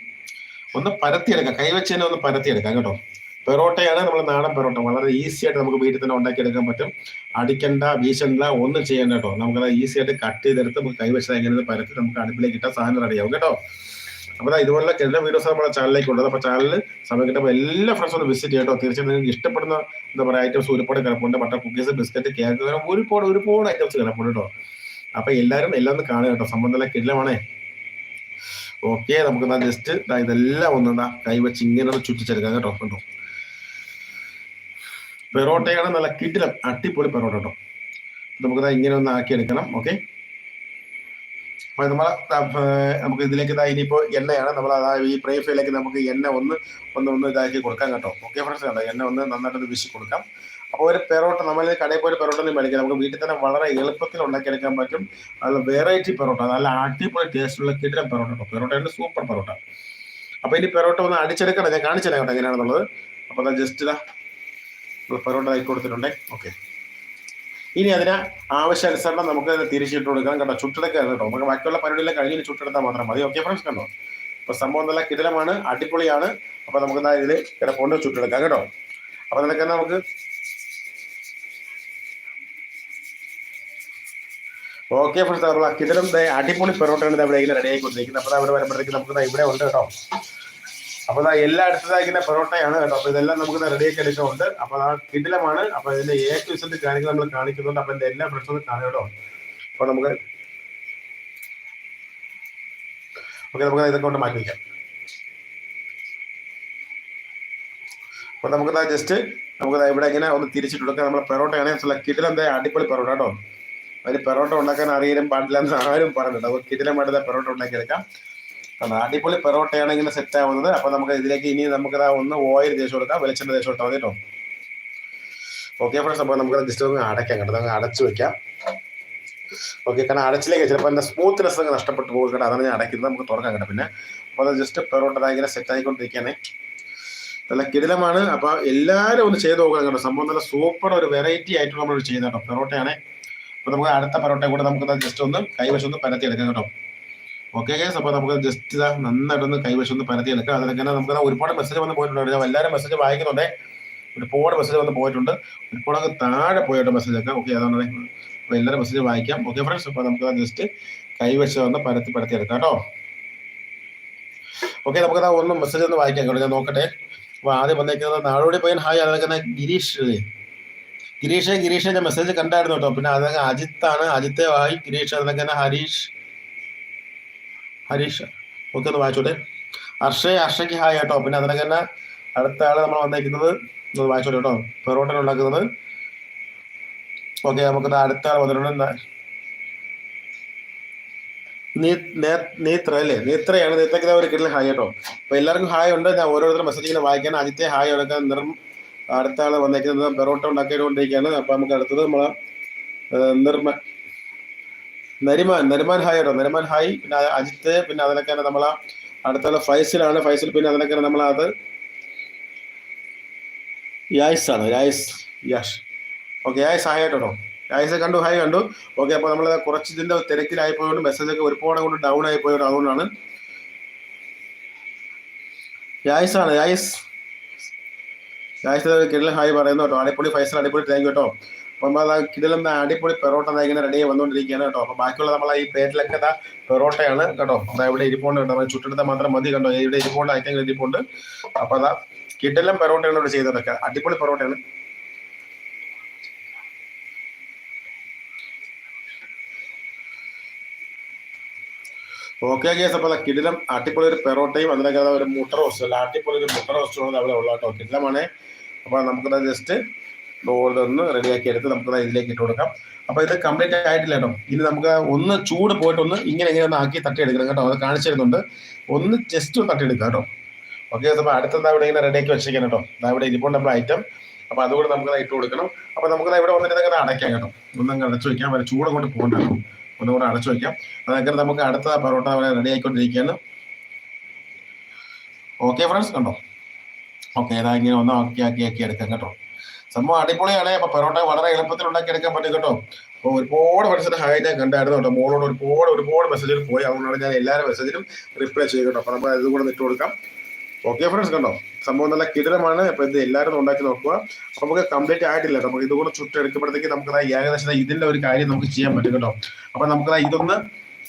ഒന്ന് പരത്തിയെടുക്കാം. കൈ തന്നെ ഒന്ന് പരത്തിയെടുക്കാം കേട്ടോ. പെറോട്ടയാണ് നമ്മൾ നാടൻ പെറോട്ട. വളരെ ഈസി ആയിട്ട് നമുക്ക് വീട്ടിൽ തന്നെ ഉണ്ടാക്കിയെടുക്കാൻ പറ്റും. അടിക്കണ്ട വീശണ്ട ഒന്നും ചെയ്യണ്ട കേട്ടോ. നമുക്കത് ഈസി ആയിട്ട് കട്ട് ചെയ്തെടുത്ത് നമുക്ക് കൈവശം എങ്ങനെ പരത്തി നമുക്ക് അടുപ്പിലേക്ക് ഇട്ടാൽ സാധനം റെഡിയാവും കേട്ടോ. അപ്പോൾ ഇതുപോലെ എല്ലാ വീഡിയോസ് നമ്മുടെ ചാനലിലേക്ക് ഉള്ളത്. അപ്പൊ ചാനലിൽ സമയം കിട്ടുമ്പോൾ എല്ലാ ഫ്രണ്ട്സും ഒന്ന് വിസിറ്റ് ചെയ്യട്ടോ. തീർച്ചയായും നിങ്ങൾക്ക് ഇഷ്ടപ്പെടുന്ന എന്താ പറയുക ഐറ്റംസ് ഒരുപാട് കിടപ്പുണ്ട്. ബട്ടർ കുക്കീസ് ബിസ്ക്കറ്റ് കേക്ക് ഒരുപാട് ഒരുപാട് ഐറ്റംസ് കിടപ്പുണ്ട് കേട്ടോ. അപ്പോൾ എല്ലാവരും എല്ലാം ഒന്ന് കാണുക കേട്ടോ. സംബന്ധം നല്ല കിടലമാണേ. ഓക്കെ നമുക്ക് ജസ്റ്റ് ഇതെല്ലാം ഒന്ന് എന്താ കൈ വെച്ച് ഇങ്ങനെ ചുറ്റിച്ചെടുക്കാം കേട്ടോ. കേട്ടോ പെറോട്ടയാണ് നല്ല കിടിലം അടിപൊളി പെറോട്ട കേട്ടോ. നമുക്ക് ഇങ്ങനെ ഒന്ന് ആക്കി എടുക്കണം ഓക്കെ? അപ്പൊ നമ്മൾ നമുക്ക് ഇതിലേക്ക് ഇതാ ഇനിയിപ്പോ എണ്ണയാണ്. നമ്മൾ അതാ ഈ പ്രൈഫയിലേക്ക് നമുക്ക് എണ്ണ ഒന്ന് ഒന്ന് ഒന്ന് ഇതാക്കി കൊടുക്കാം കേട്ടോ. ഓക്കെ ഫ്രണ്ട്സ് കേട്ടോ എണ്ണ ഒന്ന് നന്നായിട്ട് വീശി കൊടുക്കാം. അപ്പോൾ ഒരു പെറോട്ട നമ്മൾ കടയിൽ പോയി പെറോട്ട ഒന്നും മേടിക്കാം. നമുക്ക് വീട്ടിൽ തന്നെ വളരെ എളുപ്പത്തിൽ ഉണ്ടാക്കിയെടുക്കാൻ പറ്റും. നല്ല വെറൈറ്റി പെറോട്ട നല്ല അടിപൊളി ടേസ്റ്റുള്ള കിടിലം പെറോട്ട കേട്ടോ. പെറോട്ടയുടെ സൂപ്പർ പെറോട്ട. അപ്പോൾ ഇനി പെറോട്ട ഒന്ന് അടിച്ചെടുക്കണം. ഞാൻ കാണിച്ചു തരാം കേട്ടോ എങ്ങനെയാണെന്നുള്ളത്. അപ്പോൾ ജസ്റ്റ് ഇതാ പെറോട്ട ആയി കൊടുത്തിട്ടുണ്ടേ. ഓക്കെ ഇനി അതിന് ആവശ്യാനുസരണം നമുക്ക് അതിനെ തിരിച്ചിട്ട് കൊടുക്കണം. കേട്ടോ ചുട്ടെടുക്കുക കേട്ടോ. നമുക്ക് ബാക്കിയുള്ള പരിപാടിയെല്ലാം കഴിഞ്ഞ് ചുട്ടെടുത്താൽ മാത്രം മതി. ഓക്കെ ഫ്രണ്ട്സ് കണ്ടോ? അപ്പോൾ സംഭവം നല്ല കിടിലമാണ് അടിപൊളിയാണ്. അപ്പോൾ നമുക്ക് എന്നാൽ ഇതിൽ കിടപ്പുണ്ട് ചുട്ടെടുക്കാം കേട്ടോ. അപ്പോൾ നിനക്ക് നമുക്ക്? ഓക്കെ ഫ്രണ്ട്സ് നമ്മൾ കിടിലം അടിപൊളി പെറോട്ടയാണ് ഇവിടെ റെഡി ആയിക്കൊണ്ടിരിക്കുന്നത് അപ്പോൾ അവിടെ വരുമ്പോഴത്തേക്ക് നമുക്ക് ഇവിടെ ഉണ്ട് കേട്ടോ. അപ്പോൾ എല്ലാ എല്ലാം ഇങ്ങനെ പെറോട്ടയാണ് കേട്ടോ. അപ്പോൾ ഇതെല്ലാം നമുക്ക് റെഡിയാക്കി എടുക്കുന്നുണ്ട്. അപ്പോൾ ആ കിടിലമാണ്. അപ്പോൾ ഇതിന്റെ എ ടു ഇസഡ് കാര്യങ്ങൾ നമ്മൾ കാണിക്കുന്നുണ്ട്. അപ്പോൾ ഇതിന്റെ എല്ലാ ഫ്രണ്ട്സും കാണും കേട്ടോ. അപ്പോൾ നമുക്ക് ഓക്കെ നമുക്ക് ഇതൊക്കെ കൊണ്ട് മാറ്റി വയ്ക്കാം അപ്പോൾ നമുക്ക് ജസ്റ്റ് നമുക്ക് ഇവിടെ ഇങ്ങനെ ഒന്ന് തിരിച്ചിട്ട് കൊടുക്കാം. നമ്മൾ പെറോട്ടയാണെങ്കിൽ കിടിലം എന്താ അടിപൊളി പെറോട്ട കേട്ടോ. അതിന് പെറോട്ട ഉണ്ടാക്കാൻ അറിയാനും പാടില്ല എന്ന് ആരും പറഞ്ഞിട്ടുണ്ട് അപ്പോൾ പെറോട്ട ഉണ്ടാക്കിയെടുക്കാം. കണ്ടോ? അടിപൊളി പെറോട്ടയാണ് ഇങ്ങനെ സെറ്റ് ആവുന്നത്. അപ്പോൾ നമുക്ക് ഇതിലേക്ക് ഇനി നമുക്ക് ഒന്ന് ഓയിൽ ദേശം കൊടുക്കാം. വെളിച്ചെണ്ണ ദേശം കൊടുത്താൽ മതി കേട്ടോ. ഓക്കെ ഫ്രണ്ട്സ് അപ്പോൾ നമുക്ക് ജസ്റ്റ് ഒന്ന് അടയ്ക്കാം കേട്ടോ. നമുക്ക് അടച്ചു വെക്കാം. ഓക്കെ കാരണം അടച്ചിലേക്ക് ചിലപ്പോൾ എന്റെ സ്മൂത്ത്നെസ് അങ്ങ് നഷ്ടപ്പെട്ടു പോകും കേട്ടോ. അതാണ് ഞാൻ അടയ്ക്കുന്നത്. നമുക്ക് തുറക്കാം കേട്ടോ പിന്നെ. അപ്പോൾ അത് ജസ്റ്റ് പെറോട്ട ഇങ്ങനെ സെറ്റ് ആയിക്കൊണ്ടിരിക്കുകയാണേ. നല്ല കിടിലമാണ്. അപ്പോൾ എല്ലാവരും ഒന്ന് ചെയ്ത് നോക്കണം കേട്ടോ. സംഭവം നല്ല സൂപ്പർ ഒരു വെറൈറ്റി ആയിട്ടുള്ള നമ്മൾ ചെയ്യുന്നത് കേട്ടോ. പെറോട്ടയാണേ. അപ്പോൾ നമുക്ക് അടുത്ത പെറോട്ടയും കൂടെ നമുക്ക് ജസ്റ്റ് ഒന്ന് കൈവശം ഒന്ന് പരത്തി എടുക്കാം കേട്ടോ. ഓക്കെ ഗൈസ് അപ്പോൾ നമുക്ക് ജസ്റ്റ് ഇതാ നന്നായിട്ടൊന്ന് കൈവശം ഒന്ന് പരത്തി എടുക്കാം. അതിലൊക്കെ നമുക്ക് ഒരുപാട് മെസ്സേജ് വന്ന് പോയിട്ടുണ്ട് എല്ലാവരും മെസ്സേജ് വായിക്കുന്നുണ്ടേ. ഒരുപാട് മെസ്സേജ് വന്ന് പോയിട്ടുണ്ട്. ഒരുപാട് താഴെ പോയിട്ട് മെസ്സേജ് ഒക്കെ. ഓക്കെ അതാണ് അപ്പോൾ എല്ലാവരും മെസ്സേജ് വായിക്കാം. ഓക്കെ ഫ്രണ്ട്സ് അപ്പോൾ നമുക്ക് ജസ്റ്റ് കൈവശം ഒന്ന് പരത്തി പരത്തി എടുക്കാം കേട്ടോ. ഓക്കെ നമുക്ക് ഒന്ന് മെസ്സേജ് ഒന്ന് വായിക്കാം. കേട്ടോ ഞാൻ നോക്കട്ടെ. അപ്പോൾ ആദ്യം വന്നേക്കുന്നത് നാടോടി പയ്യൻ. ഹായ് അതൊക്കെ ഗിരീഷ് ഗിരീഷെ. ഗിരീഷ് ഞാൻ മെസ്സേജ് കണ്ടായിരുന്നു കേട്ടോ. പിന്നെ അതൊക്കെ അജിത്താണ്. അജിത്തെ വായി ഗിരീഷ്. അതൊക്കെ ഹരീഷ്. ഹരീഷ് ഓക്കെ ഒന്ന് വായിച്ചോട്ടെ. അർഷയ അർഷയ്ക്ക് ഹായ് കേട്ടോ. പിന്നെ അതിനൊക്കെ തന്നെ അടുത്ത ആൾ നമ്മൾ വന്നേക്കുന്നത് ഒന്ന് വായിച്ചോട്ടെ കേട്ടോ. പെറോട്ടൻ ഉണ്ടാക്കുന്നത്. ഓക്കെ നമുക്ക് അടുത്ത ആൾ വന്നിട്ടുണ്ട്. നേത്ര അല്ലേ? നേത്രയാണ്. നേത്രയ്ക്ക് ഒരു കിട്ടിൽ ഹായ് കേട്ടോ. അപ്പൊ എല്ലാവർക്കും ഹായ് ഉണ്ട്. ഞാൻ ഓരോരുത്തരും മെസ്സേജ് ഇങ്ങനെ വായിക്കാൻ ആദ്യത്തെ ഹായ് എടുക്കാൻ നിറം അടുത്ത ആൾ വന്നേക്കുന്നത്. പെറോട്ട ഉണ്ടാക്കിക്കൊണ്ടിരിക്കുകയാണ്. അപ്പൊ നമുക്ക് അടുത്തത് നമ്മളെ നിർമ്മ നരിമാൻ നരിമാൻ ഹായ് കേട്ടോ നരിമാൻ ഹായ്. പിന്നെ അജിത്ത് പിന്നെ അതിനൊക്കെ നമ്മളെ അടുത്തുള്ള ഫൈസിലാണ്. ഫൈസിൽ പിന്നെ അതിനൊക്കെ നമ്മളത് യായ്സ് ആണ്. യായ്സ് യാഷ്. ഓക്കെ യായ്സ് ഹായ് കേട്ടോ. യായ്സ് കണ്ടു ഹായ് കണ്ടു. ഓക്കെ അപ്പോൾ നമ്മൾ കുറച്ച് ഇതിന്റെ തിരക്കിലായി മെസ്സേജൊക്കെ ഒരുപാട് കൊണ്ട് ഡൗൺ ആയി പോയത് അതുകൊണ്ടാണ്. യായ്സ് ആണ് യായ്സ്. യായ്സ് കിടലൻ ഹായ് പറയുന്നു കേട്ടോ. അടിപൊളി ഫൈസൽ അടിപൊളി താങ്ക് യു കേട്ടോ. അപ്പം കിടലം അടിപൊളി പെറോട്ട ഇങ്ങനെ റെഡി ആയി വന്നുകൊണ്ടിരിക്കുകയാണ് കേട്ടോ. അപ്പൊ ബാക്കിയുള്ള നമ്മളെ ഈ പ്ലേറ്റിലൊക്കെ ഇതാ പെറോട്ടയാണ് കേട്ടോ. അതാ ഇവിടെ ഇരിപ്പുണ്ട് കേട്ടോ. ചുട്ടെടുത്താൽ മാത്രം മതി കണ്ടോ. ഇവിടെ ഇരിപ്പുണ്ട് ഐറ്റങ്ങൾ ഇരിപ്പുണ്ട്. അപ്പൊ അതാ കിടലം പെറോട്ടയാണ് ഇവിടെ ചെയ്തതൊക്കെ. അടിപൊളി പെറോട്ടയാണ്. ഓക്കെ കേസ് അപ്പോൾ കിടിലം അടിപൊളി ഒരു പെറോട്ടയും അതിനൊക്കെ ഒരു മുട്ട റോസ്റ്റ് അല്ല അടിപൊളി ഒരു മുട്ട റോസ്റ്റും അവിടെ ഉള്ള കേട്ടോ. കിടിലമാണ് അപ്പോൾ നമുക്കത് ജസ്റ്റ് ഒന്ന് റെഡിയാക്കി എടുത്ത് നമുക്ക് ഇതിലേക്ക് ഇട്ട് കൊടുക്കാം. അപ്പൊ ഇത് കംപ്ലീറ്റ് ആയിട്ടില്ല കേട്ടോ. ഇനി നമുക്ക് ഒന്ന് ചൂട് പോയിട്ട് ഒന്ന് ഇങ്ങനെ ഇങ്ങനെ ഒന്ന് ആക്കി തട്ടിയെടുക്കണം കേട്ടോ. അത് കാണിച്ചു തരുന്നുണ്ട്. ഒന്ന് ജസ്റ്റ് ഒന്ന് തട്ടിയെടുക്കാം കേട്ടോ. ഓക്കെ അപ്പോൾ അടുത്തത് ഇവിടെ ഇങ്ങനെ റെഡിയാക്കി വെച്ചിരിക്കണം കേട്ടോ. ഇവിടെ ഇരിപ്പുണ്ട് നമ്മൾ ഐറ്റം അപ്പോൾ അതുകൂടെ നമുക്ക് ഇട്ട് കൊടുക്കണം. അപ്പോൾ നമുക്ക് ഇവിടെ വന്നിട്ട് ഇങ്ങനെ അടയ്ക്കാം കേട്ടോ. ഒന്ന് അടച്ചു വയ്ക്കാം വരെ ചൂട് കൊണ്ട് പോകണ്ട ഒന്നുകൂടെ അടച്ചു വയ്ക്കാം അതങ്ങനെ നമുക്ക് അടുത്ത പൊറോട്ട റെഡി ആയിക്കൊണ്ടിരിക്കുകയാണ്. ഓക്കെ ഫ്രണ്ട്സ് കണ്ടോ? ഓക്കെ ഏതാ ഇങ്ങനെ ഒന്ന് ആക്കി ആക്കി ആക്കി എടുക്കാം കേട്ടോ. സംഭവം അടിപൊളിയാണ്. അപ്പൊ പൊറോട്ട വളരെ എളുപ്പത്തിൽ ഉണ്ടാക്കി എടുക്കാൻ പറ്റും കേട്ടോ. അപ്പോൾ ഒരുപാട് മനസ്സിന്റെ ഹായ് ഞാൻ കണ്ടായിരുന്നു കേട്ടോ. മോളോട് ഒരുപാട് ഒരുപാട് മെസ്സേജിൽ പോയി. അതുകൊണ്ടാണ് ഞാൻ എല്ലാവരും മെസ്സേജിലും റിപ്ലൈ ചെയ്യും കേട്ടോ. അപ്പൊ നമ്മൾ ഇതുകൂടെ ഇട്ട് കൊടുക്കാം. ഓക്കെ ഫ്രണ്ട്സ് കണ്ടോ? സംഭവം നല്ല കിടിലമാണ്. അപ്പൊ ഇത് എല്ലാവരും ഉണ്ടാക്കി നോക്കുക. അപ്പൊ നമുക്ക് കംപ്ലീറ്റ് ആയിട്ടില്ല. നമുക്ക് ഇതുകൂടെ ചുട്ടെടുക്കുമ്പോഴത്തേക്ക് നമുക്ക് ഏകദേശം ഇതിന്റെ ഒരു കാര്യം നമുക്ക് ചെയ്യാൻ പറ്റും കേട്ടോ. അപ്പൊ നമുക്ക് ഇതൊന്ന്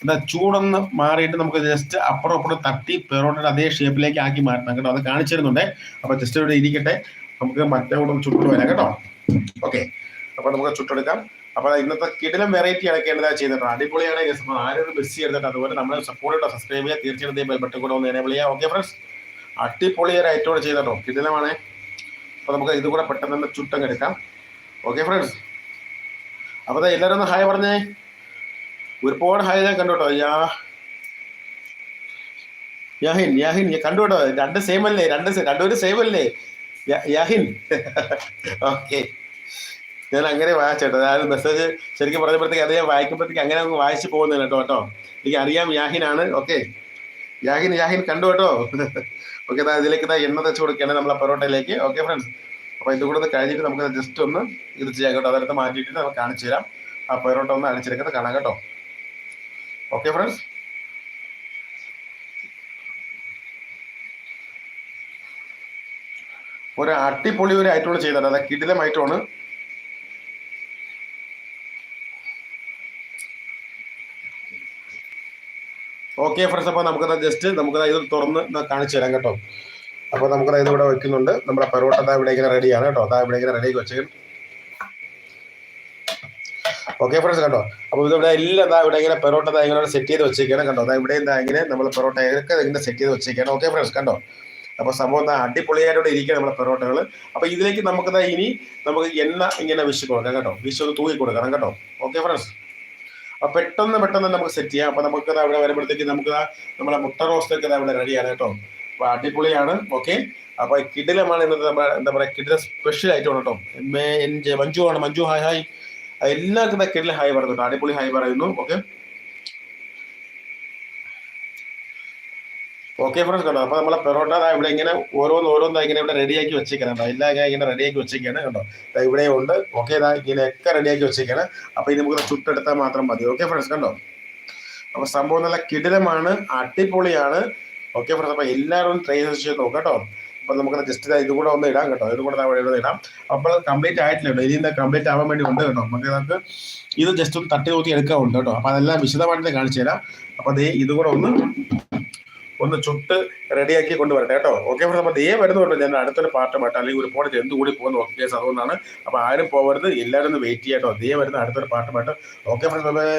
എന്താ ചൂടൊന്ന് മാറിയിട്ട് നമുക്ക് ജസ്റ്റ് അപ്പുറം അപ്പുറം തട്ടി പെറോട്ടയുടെ അതേ ഷേപ്പിലേക്ക് ആക്കി മാറ്റണം കേട്ടോ. അത് കാണിച്ചിരുന്നുണ്ടേ അപ്പൊ ജസ്റ്റ് ഇവിടെ ഇരിക്കട്ടെ. നമുക്ക് മറ്റേ കൂടെ ചുട്ടു വരാം കേട്ടോ. ഓക്കെ അപ്പൊ നമുക്ക് ചുട്ടെടുക്കാം. അപ്പൊ ഇന്നത്തെ കിടിലം വെറൈറ്റി അടക്കേണ്ടതാ ചെയ്തിട്ട് അടിപൊളിയാണ് ആരും മിസ് ചെയ്തിട്ട് അതുപോലെ നമ്മളെ സപ്പോർട്ട് ചെയ്തോ സബ്സ്ക്രൈബ് ചെയ്യുക തീർച്ചയായിട്ടും ബെൽ ബട്ടൺ കൂടെ ഒന്ന് എനേബിൾ ചെയ്യുക. ഓക്കെ ഫ്രണ്ട്സ് അടിപൊളിയൊരു ഐറ്റോടെ ചെയ്തിട്ടോ. കിടിലമാണ്. അപ്പൊ നമുക്ക് ഇത് കൂടെ പെട്ടെന്ന് തന്നെ ചുട്ടങ്ങ് എടുക്കാം. ഓക്കെ ഫ്രണ്ട്സ് അപ്പൊ എല്ലാവരും ഒന്ന് ഹായ് പറഞ്ഞേ. ഒരുപാട് ഹായ് ഞാൻ കണ്ടോട്ടോ യാ. യാഹിൻ യാഹിൻ കണ്ടുട്ടോ രണ്ട് സെയിം അല്ലേ? രണ്ട് രണ്ടുപേരും സെയിം അല്ലേ? യാഹിൻ. ഓക്കെ. ഞാൻ അങ്ങനെ വായിച്ചേട്ടോ അതായത് മെസ്സേജ് ശരിക്കും പറഞ്ഞപ്പോഴത്തേക്ക് അത് ഞാൻ വായിക്കുമ്പോഴത്തേക്ക് അങ്ങനെ അങ്ങ് വായിച്ചു പോകുന്നില്ല കേട്ടോ കേട്ടോ. എനിക്ക് അറിയാം യാഹിനാണ്. ഓക്കെ. യാഹിൻ യാഹിൻ കണ്ടു കേട്ടോ. ഓക്കെ ഇതിലേക്ക് ഇതാ എണ്ണ തെച്ച് കൊടുക്കുകയാണ് നമ്മളെ പൊറോട്ടയിലേക്ക്. ഓക്കെ ഫ്രണ്ട്സ് അപ്പൊ ഇത് കൂടെ കഴിഞ്ഞിട്ട് നമുക്ക് ജസ്റ്റ് ഒന്ന് ഇത് ചെയ്യാം കേട്ടോ. അതെടുത്ത് മാറ്റിയിട്ട് നമുക്ക് കാണിച്ചു തരാം. ആ പൊറോട്ട ഒന്ന് അടിച്ചെടുക്കുന്നത് കാണാം കേട്ടോ. ഓക്കെ ഫ്രണ്ട്സ് ഒരു അടിപൊളി ഒരു ആയിട്ടുള്ള ചെയ്തത്. അതായത് കിടിലമായിട്ടാണ്. ഓക്കെ ഫ്രണ്ട്സ് അപ്പോൾ നമുക്കത് ജസ്റ്റ് നമുക്കത് ഇത് തുറന്ന് കാണിച്ചു തരാം കേട്ടോ. അപ്പോൾ നമുക്ക് ഇത് ഇവിടെ വെക്കുന്നുണ്ട്. നമ്മുടെ പെറോട്ട അതാ ഇവിടെ ഇങ്ങനെ റെഡിയാണ് കേട്ടോ. അതാ ഇവിടെ ഇങ്ങനെ റെഡി വെച്ചേക്കും. ഓക്കെ ഫ്രണ്ട്സ് കണ്ടോ? അപ്പോൾ ഇതിവിടെ എല്ലാം ഇതാ ഇവിടെ ഇങ്ങനെ പെറോട്ട ഇങ്ങനെ സെറ്റ് ചെയ്ത് വെച്ചേക്കാണ് കണ്ടോ? അതാ ഇവിടെ ഇങ്ങനെ നമ്മൾ പെറോട്ട ഇങ്ങനെ സെറ്റ് ചെയ്ത് വെച്ചേക്കാണ്. ഓക്കെ ഫ്രണ്ട്സ് കണ്ടോ? അപ്പോൾ സംഭവം അടിപൊളിയായിട്ട് ഇരിക്കുക നമ്മുടെ പെറോട്ടകൾ അപ്പോൾ ഇതിലേക്ക് നമുക്ക് ഇനി നമുക്ക് എണ്ണ ഇങ്ങനെ വിശു കൊടുക്കാം കേട്ടോ. വിശു ഒന്ന് തൂക്കി കൊടുക്കണം കേട്ടോ. ഓക്കെ ഫ്രണ്ട്സ് അപ്പൊ പെട്ടെന്ന് പെട്ടെന്ന് നമുക്ക് സെറ്റ് ചെയ്യാം. അപ്പൊ നമുക്ക് ദാ ഇവിടെ വരുമ്പോഴത്തേക്ക് നമുക്ക് നമ്മുടെ മുട്ട റോസ്റ്റൊക്കെ അവിടെ റെഡിയാണ് കേട്ടോ. അപ്പൊ അടിപൊളിയാണ്. ഓക്കെ അപ്പൊ കിടിലമാണ് ഇന്നത്തെ നമ്മുടെ എന്താ പറയാ കിടില സ്പെഷ്യൽ ആയിട്ടാണ് കേട്ടോ. എം എൻ ജെ മഞ്ജു ആണ്. മഞ്ജു ഹായ് ഹായ് എല്ലാവർക്കും കിടില ഹായ് പറയുന്നു കേട്ടോ. അടിപൊളി ഹായ് പറയുന്നു. ഓക്കെ ഓക്കെ ഫ്രണ്ട്സ് കണ്ടോ? അപ്പൊ നമ്മളെ പെറോട്ട ഇവിടെ ഇങ്ങനെ ഓരോന്ന് ഓരോന്ന് ഇങ്ങനെ ഇവിടെ റെഡിയാക്കി വെച്ചേക്കണം എല്ലാം ഇങ്ങനെ ഇങ്ങനെ റെഡിയാക്കി വെച്ചേക്കാണ് കേട്ടോ ഇവിടെ ഉണ്ട്. ഓക്കെ ഇതാ ഇങ്ങനെയൊക്കെ റെഡിയാക്കി വെച്ചേക്കാണ് അപ്പൊ ഇത് നമുക്ക് ചുട്ടെടുത്താൽ മാത്രം മതി. ഓക്കെ ഫ്രണ്ട്സ് കണ്ടോ? അപ്പൊ സംഭവം നല്ല കിടിലമാണ് അടിപൊളിയാണ്. ഓക്കെ ഫ്രണ്ട്സ് അപ്പൊ എല്ലാവരും ട്രൈ ചെയ്ത് നോക്കാം കേട്ടോ. അപ്പൊ നമുക്ക് ജസ്റ്റ് ഇത് കൂടെ ഒന്ന് ഇടാം കേട്ടോ. ഇത് കൂടെ ഇവിടെ ഇടാം. അപ്പോൾ കംപ്ലീറ്റ് ആയിട്ടില്ല കേട്ടോ ഇനി കംപ്ലീറ്റ് ആവാൻ വേണ്ടി ഉണ്ട് കേട്ടോ. നമുക്ക് നമുക്ക് ഇത് ജസ്റ്റ് ഒന്ന് തട്ടി നോക്കി എടുക്കാൻ ഉണ്ട് കേട്ടോ. അപ്പൊ അതെല്ലാം വിശദമായിട്ട് കാണിച്ചു തരാം. അപ്പൊ ദേ ഇത് കൂടെ ഒന്ന് ഒന്ന് ചുട്ട് റെഡിയാക്കി കൊണ്ടുവരട്ടെ കേട്ടോ. ഓക്കെ ഫ്രണ്ട്സ് അപ്പോൾ ദേ വരുന്നുണ്ട്. ഞാൻ അടുത്തൊരു പാട്ടുമായിട്ട് അല്ലെങ്കിൽ ഒരു പോയിട്ട് എന്ത് കൂടി പോകുന്നു ഓക്കെ കേസ് അതുകൊണ്ടാണ്. അപ്പോൾ ആരും പോകരുത് എല്ലാവരും ഒന്ന് വെയിറ്റ് ചെയ്യാട്ടോ. കേട്ടോ ദേ വരുന്ന അടുത്തൊരു പാട്ടുമായിട്ട് ഓക്കെ ഫ്രണ്ട്സ് ബൈ